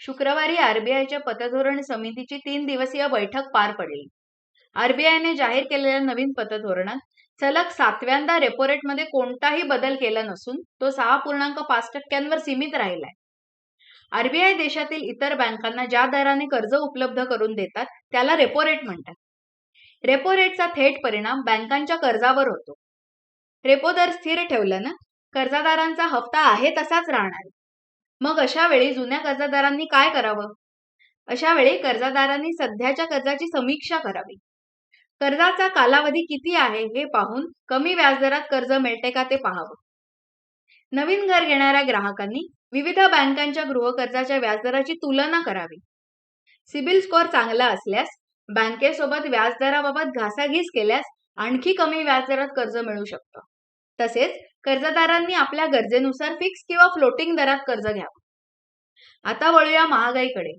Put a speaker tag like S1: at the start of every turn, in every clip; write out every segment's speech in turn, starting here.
S1: शुक्रवारी आरबीआयच्या पतधोरण समितीची तीन दिवसीय बैठक पार पडली. आरबीआयने जाहीर केलेल्या नवीन पतधोरणात सलग सातव्यांदा रेपो रेटमध्ये कोणताही बदल केला नसून तो सहा पूर्णांक पाच टक्क्यांवर सीमित राहिलाय. आरबीआय देशातील इतर बँकांना ज्या दराने कर्ज उपलब्ध करून देतात त्याला रेपो रेट म्हणतात. रेपो रेटचा थेट परिणाम बँकांच्या कर्जावर होतो. रेपो दर स्थिर ठेवल्यानं कर्जदारांचा हप्ता आहे तसाच राहणार. मग अशा वेळी जुन्या कर्जदारांनी काय करावं? अशा वेळी कर्जदारांनी सध्याच्या कर्जाची समीक्षा करावी. कर्जाचा कालावधी किती आहे हे पाहून कमी व्याजदरात कर्ज मिळते का ते पाहावं. नवीन घर घेणाऱ्या ग्राहकांनी विविध बँकांच्या गृहकर्जाच्या व्याजदराची तुलना करावी. सिबिल स्कोअर चांगला असल्यास बँकेसोबत व्याजदराबाबत घासाघीस केल्यास आणखी कमी व्याजदरात कर्ज मिळू शकतं. तसेच कर्जदारांनी आपल्या गरजेनुसार फिक्स किंवा फ्लोटिंग दरात कर्ज घ्यावं. आता वळूया महागाईकडे.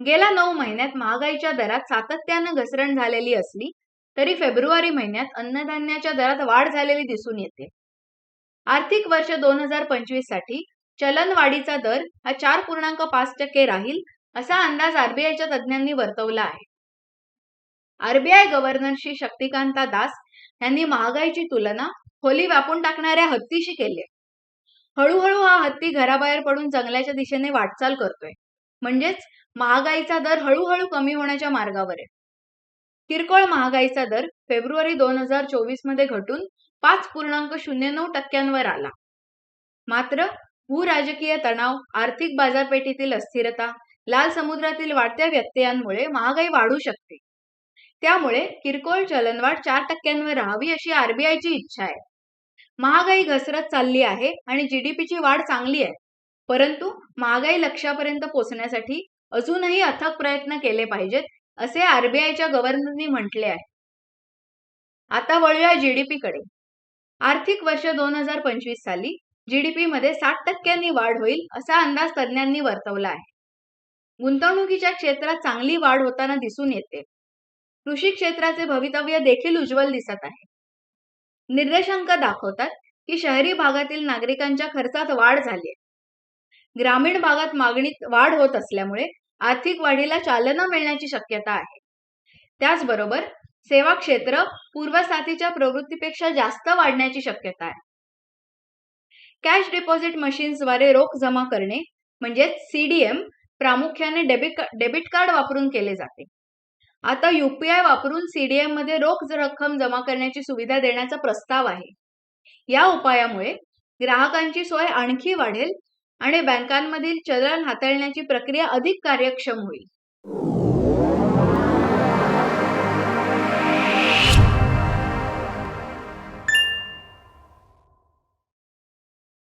S1: गेल्या नऊ महिन्यात महागाईच्या दरात सातत्यानं घसरण झालेली असली तरी फेब्रुवारी महिन्यात अन्नधान्याच्या दरात वाढ झालेली दिसून येते. आर्थिक वर्ष दोन हजार पंचवीससाठी चलनवाढीचा दर हा चार पूर्णांक पाच टक्के राहील असा अंदाज आरबीआयच्या तज्ज्ञांनी वर्तवला आहे. आरबीआय गव्हर्नर श्री शक्तिकांता दास यांनी महागाईची तुलना खोली व्यापून टाकणाऱ्या हत्तीशी केली. हळूहळू हा हत्ती घराबाहेर पडून जंगलाच्या दिशेने वाटचाल करतोय. म्हणजेच महागाईचा दर हळूहळू कमी होण्याच्या मार्गावर आहे. किरकोळ महागाईचा दर फेब्रुवारी दोन हजार चोवीसमध्ये घटून पाच पूर्णांक शून्य नऊ टक्क्यांवर आला. मात्र भूराजकीय तणाव आर्थिक बाजारपेठेतील अस्थिरता लाल समुद्रातील वाढत्या व्यत्ययांमुळे महागाई वाढू शकते. त्यामुळे किरकोळ चलनवाढ चार टक्क्यांवर राहावी अशी आरबीआयची इच्छा आहे. महागाई घसरत चालली आहे आणि जीडीपीची वाढ चांगली आहे. परंतु महागाई लक्ष्यापर्यंत पोहोचण्यासाठी अजूनही अथक प्रयत्न केले पाहिजेत असे आरबीआयच्या गव्हर्नरनी म्हटले आहे. आता वळूया जीडीपी कडे. आर्थिक वर्ष दोन हजार पंचवीस साली जीडीपी मध्ये साठ टक्क्यांनी वाढ होईल असा अंदाज तज्ज्ञांनी वर्तवला आहे. गुंतवणुकीच्या क्षेत्रात चांगली वाढ होताना दिसून येते. कृषी क्षेत्राचे भवितव्य देखील उज्ज्वल दिसत आहे. निर्देशांक दाखवतात की शहरी भागातील नागरिकांच्या खर्चात वाढ झाली आहे. ग्रामीण भागात मागणीत वाढ होत असल्यामुळे आर्थिक वाढीला चालना मिळण्याची शक्यता आहे. त्याचबरोबर सेवा क्षेत्र पूर्वसाथीच्या प्रवृत्तीपेक्षा जास्त वाढण्याची शक्यता आहे. कॅश डिपॉझिट मशीन्सद्वारे रोख जमा करणे म्हणजेच सीडीएम प्रामुख्याने डेबिट डेबिट कार्ड वापरून केले जाते. आता युपीआय वापरून सीडीएममध्ये रोख रक्कम जमा करण्याची सुविधा देण्याचा प्रस्ताव आहे. या उपायामुळे ग्राहकांची सोय आणखी वाढेल आणि बँकांमधील चलन हाताळण्याची प्रक्रिया अधिक कार्यक्षम होईल.